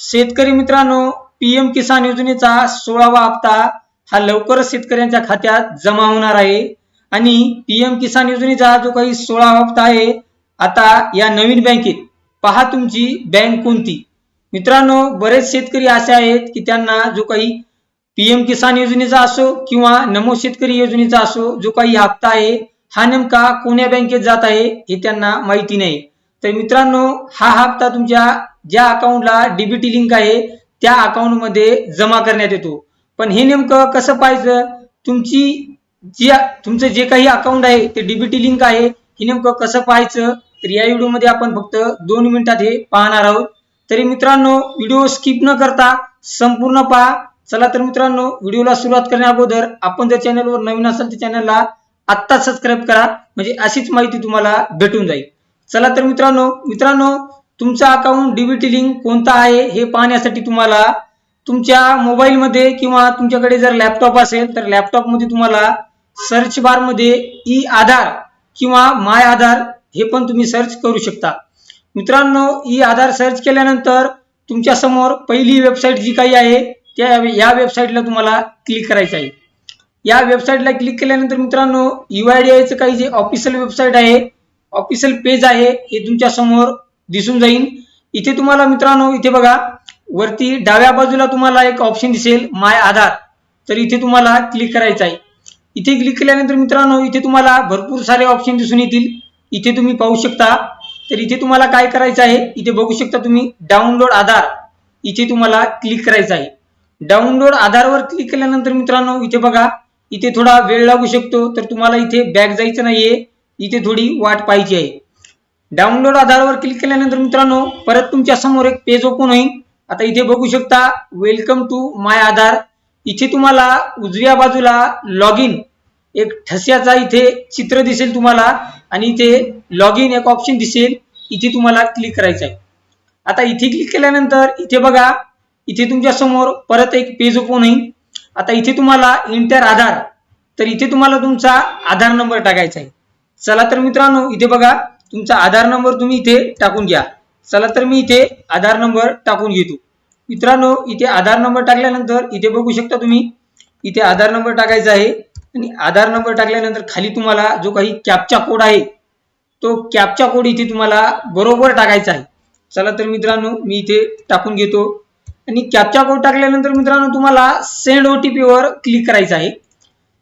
शेतकरी मित्रांनो पीएम किसान योजनेचा सोळावा हप्ता हा लवकरच शेतकऱ्यांच्या खात्यात जमा होणार आहे. आणि पीएम किसान योजनेचा जो काही सोळावा हप्ता आहे आता या नवीन बँकेत पहा तुमची बँक कोणती. मित्रांनो बरेच शेतकरी असे आहेत की त्यांना जो काही पीएम किसान योजनेचा असो किंवा नमो शेतकरी योजनेचा असो जो काही हप्ता आहे हा नेमका कोण्या बँकेत जात आहे हे त्यांना माहिती नाही. तर मित्रांनो हा हप्ता तुमच्या ज्या अकाउंटला डीबीटी लिंक आहे त्या अकाउंटमध्ये जमा करण्यात येतो. पण हे नेमकं कसं पाहायचं? तुमची जी तुमचं जे काही अकाउंट आहे ते डीबीटी लिंक आहे हे नेमकं कसं पाहायचं? तर या व्हिडिओमध्ये आपण फक्त दोन मिनिटात हे पाहणार आहोत. तरी मित्रांनो व्हिडिओ स्किप न करता संपूर्ण पहा. चला तर मित्रांनो व्हिडिओला सुरुवात करण्या अगोदर आपण जर चॅनलवर नवीन असाल तर चॅनलला आत्ता सबस्क्राईब करा. म्हणजे अशीच माहिती तुम्हाला भेटून जाईल. चला तर मित्रांनो मित्रांनो तुमचा अकाउंट डीबीटी लिंक कोणता आहे हे पाहण्यासाठी तुम्हाला तुमच्या मोबाईलमध्ये किंवा तुमच्याकडे जर लॅपटॉप असेल तर लॅपटॉपमध्ये तुम्हाला सर्च बारमध्ये ई आधार किंवा माय आधार हे पण तुम्ही सर्च करू शकता. मित्रांनो ई आधार सर्च केल्यानंतर तुमच्यासमोर पहिली वेबसाईट जी काही आहे त्या या वेबसाईटला तुम्हाला क्लिक करायचं आहे. या वेबसाईटला क्लिक केल्यानंतर मित्रांनो युआयडीआयचं काही जे ऑफिशियल वेबसाईट आहे ऑफिशियल पेज आहे हे तुमच्यासमोर दिसून जाईल इथे तुम्हाला मित्रांनो इथे बघा वरती डाव्या बाजूला तुम्हाला एक ऑप्शन दिसेल माय आधार. तर इथे तुम्हाला क्लिक करायचं आहे. इथे क्लिक केल्यानंतर मित्रांनो इथे तुम्हाला भरपूर सारे ऑप्शन दिसून येतील. इथे तुम्ही पाहू शकता. तर इथे तुम्हाला काय करायचं आहे? इथे बघू शकता तुम्ही डाउनलोड आधार. इथे तुम्हाला क्लिक करायचं आहे. डाउनलोड आधारवर क्लिक केल्यानंतर मित्रांनो इथे बघा इथे थोडा वेळ लागू शकतो. तर तुम्हाला इथे बॅक जायचं नाहीये. इथे थोडी वाट पाहिजे आहे. डाउनलोड आधारवर क्लिक केल्यानंतर मित्रांनो परत तुमच्यासमोर एक पेज ओपन होईल. आता इथे बघू शकता वेलकम टू माय आधार इथे तुम्हाला उजव्या बाजूला लॉग इन एक ठस्याचा इथे चित्र दिसेल तुम्हाला आणि इथे लॉग इन एक ऑप्शन दिसेल. इथे तुम्हाला क्लिक करायचं आहे. आता इथे क्लिक केल्यानंतर इथे बघा इथे तुमच्यासमोर परत एक पेज ओपन होईल. आता इथे तुम्हाला इंटर आधार तर इथे तुम्हाला तुमचा आधार नंबर टाकायचा आहे. चला तर मित्रांनो इथे बघा. तुमचा आधार नंबर तुम्ही इथे टाकून घ्या. चला तर मी इथे आधार नंबर टाकून घेतो. मित्रांनो इथे आधार नंबर टाकल्यानंतर इथे बघू शकता तुम्ही इथे आधार नंबर टाकायचा आहे. आणि आधार नंबर टाकल्यानंतर खाली तुम्हाला जो काही कॅपचा कोड आहे तो कॅपचा कोड इथे तुम्हाला बरोबर टाकायचा आहे. चला तर मित्रांनो मी इथे टाकून घेतो. आणि कॅपचा कोड टाकल्यानंतर मित्रांनो तुम्हाला सेंड ओटीपी वर क्लिक करायचं आहे.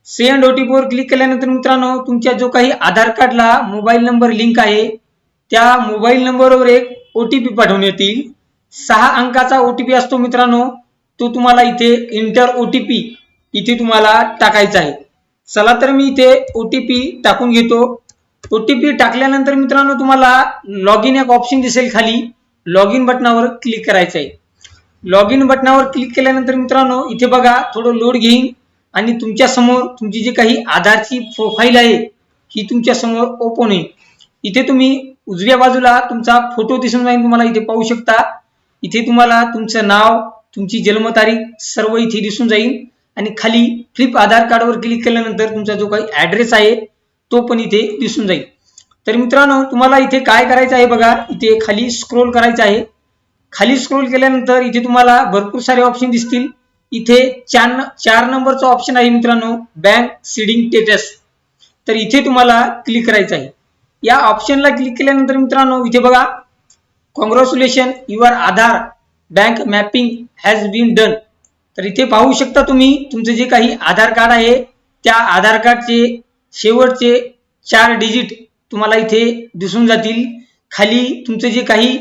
सेंड टी वर क्लिक केल्यानंतर मित्रांनो तुमच्या जो काही आधार कार्डला मोबाईल नंबर लिंक आहे त्या मोबाईल नंबरवर एक ओटीपी पाठवण्यात येतील. सहा अंकाचा ओटीपी असतो मित्रांनो तो तुम्हाला इथे इंटर ओटीपी इथे तुम्हाला टाकायचा आहे. चला तर मी इथे ओटीपी टाकून घेतो. ओटीपी टाकल्यानंतर मित्रांनो तुम्हाला लॉग इन एक ऑप्शन दिसेल खाली. लॉग इन बटनावर क्लिक करायचं आहे लॉग इन बटनावर क्लिक केल्यानंतर मित्रांनो इथे बघा थोडं लोड घेईन. आणि तुमच्यासमोर तुमची जी काही आधारची प्रोफाईल आहे ही तुमच्यासमोर ओपन होईल इथे तुम्ही उजव्या बाजूला तुमचा फोटो दिसून जाईल तुम्हाला इथे पाहू शकता. इथे तुम्हाला तुमचं नाव तुमची जन्मतारीख सर्व इथे दिसून जाईल. आणि खाली फ्लिप आधार कार्डवर क्लिक केल्यानंतर तुमचा जो काही ऍड्रेस आहे तो पण इथे दिसून जाईल. तर मित्रांनो तुम्हाला इथे काय करायचं आहे बघा इथे खाली स्क्रोल करायचं आहे. खाली स्क्रोल केल्यानंतर इथे तुम्हाला भरपूर सारे ऑप्शन दिसतील. इथे चार चार नंबरचा ऑप्शन आहे मित्रांनो बँक सीडिंग स्टेटस तर इथे तुम्हाला क्लिक करायचं आहे. या ऑप्शनला क्लिक केल्यानंतर मित्रांनो इथे बघा congratulation your Aadhaar bank mapping has been done तर इथे पाहू शकता तुम्ही तुमचं जे काही आधार कार्ड आहे त्या आधार कार्डचे शेवटचे चार डिजिट तुम्हाला इथे दिसून जातील. खाली तुमचं जे काही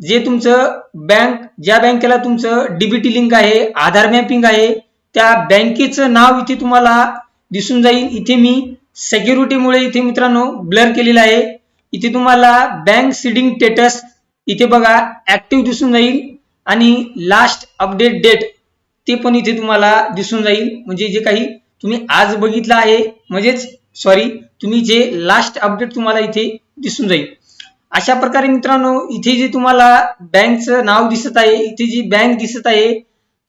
जे तुमचं बँक ज्या बँकेला तुमचं डीबीटी लिंक आहे आधार मॅपिंग आहे त्या बँकेचं नाव इथे तुम्हाला दिसून जाईल. इथे मी सेक्युरिटीमुळे इथे मित्रांनो ब्लर केलेलं आहे. इथे तुम्हाला बँक सीडिंग स्टेटस इथे बघा ऍक्टिव्ह दिसून जाईल. आणि लास्ट अपडेट डेट ते पण इथे तुम्हाला दिसून जाईल. म्हणजे जे काही तुम्ही आज बघितलं आहे म्हणजेच सॉरी तुम्ही जे लास्ट अपडेट तुम्हाला इथे दिसून जाईल. अशा प्रकारे मित्रांनो इथे जे तुम्हाला बँकचं नाव दिसत आहे इथे जी बँक दिसत आहे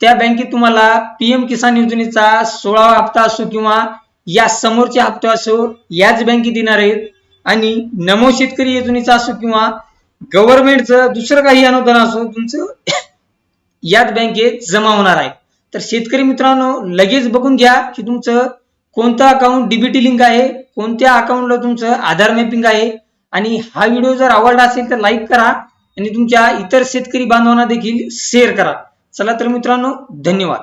त्या बँकेत तुम्हाला पीएम किसान योजनेचा सोळावा हप्ता असो किंवा या समोरच्या हप्ता असो याच बँकेत येणार आहेत. आणि नमो शेतकरी योजनेचा असो किंवा गव्हर्नमेंटचं दुसरं काही अनुदान असो तुमचं याच बँकेत जमा होणार आहे. तर शेतकरी मित्रांनो लगेच बघून घ्या की तुमचं कोणतं अकाउंट डीबीटी लिंक आहे कोणत्या अकाउंटला तुमचं आधार मॅपिंग आहे आणि हा व्हिडिओ जर आवडला असेल तर लाईक करा आणि तुमच्या इतर शेतकरी बांधवांना देखील शेअर करा. चला तर मित्रांनो धन्यवाद.